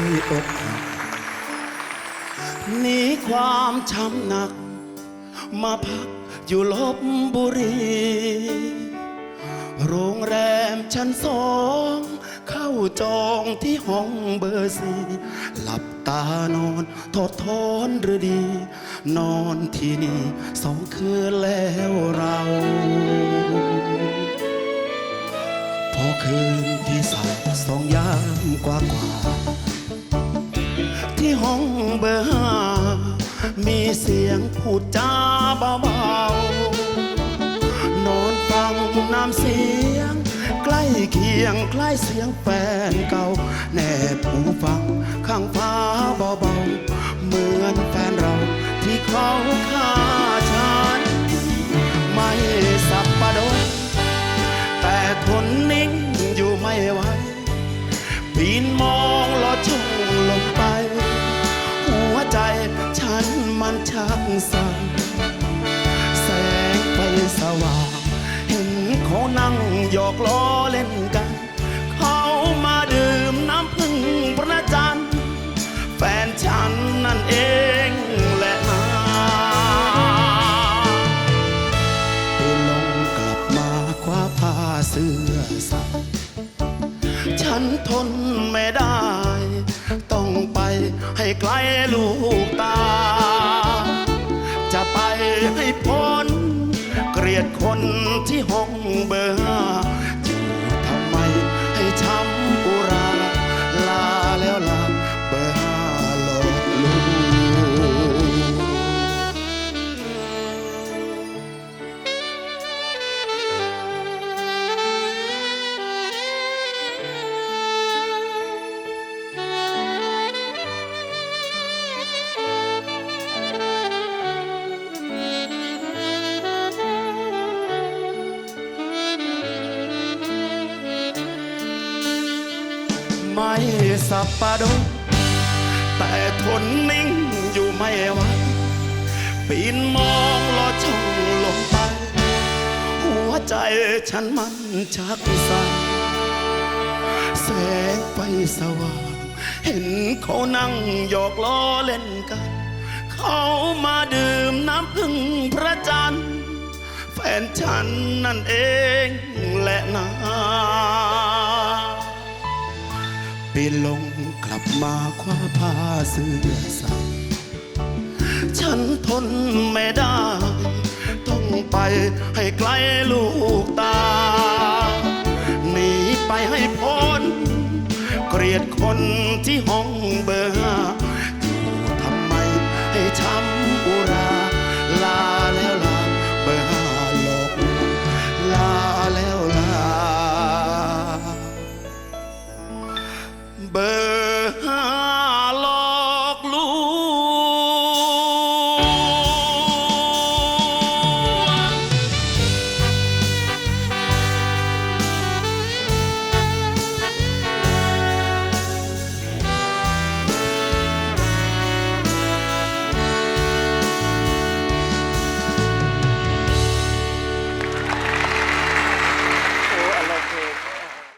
ฉันเลยอกหักหนีความช้ำหนัก มาพักอยู่ลบบุรี โรงแรมชั้นสองเข้าจองที่ห้องเบอร์สี่หลับตานอนทอดทอนหรือดี นอนที่นี่สองคืนแล้วเรา พอคืนที่สามสองยามกว่ากว่า ที่ห้องเบอร์ห้ามีเสียงพูดจาเบาๆ นอนฟังน้ำเสียง ใกล้เคียงใกล้เสียงแฟนเก่า แนบหูฟังข้างฟ้า ฉันมันชักสั่นแสงไฟสว่าง เห็นเขานั่งหยอกล้อเล่นกัน เขามาดื่มน้ำพึ่งพระจันทร์แฟนฉันนั่นเองแหละนะไปลงกลับมาคว้าผ้าเสื้อใส่ฉันทนไม่ได้ ไปให้ไกลลูกตา จะไปให้พ้น เกลียดคนที่ห้องเบอร์ ไม่สับปะดงแต่ทนนิ่งอยู่ไม่ไหวปีนมองลอดช่องลงไป หัวใจฉันมันชักสั่นแสงไฟสว่าง เห็นเขานั่งหยอกล้อเล่นกัน เขามาดื่มน้ำพึ่งพระจันทร์ แฟนฉันนั่นเองแหละนะ ปีนลงกลับมาคว้าผ้าเสื้อใส่ฉันทนไม่ได้ ต้องไปให้ไกลลูกตา หนีไปให้พ้น เกลียดคนที่ห้องเบอร์ห้าอยู่ทำไมให้ช้ำอุรา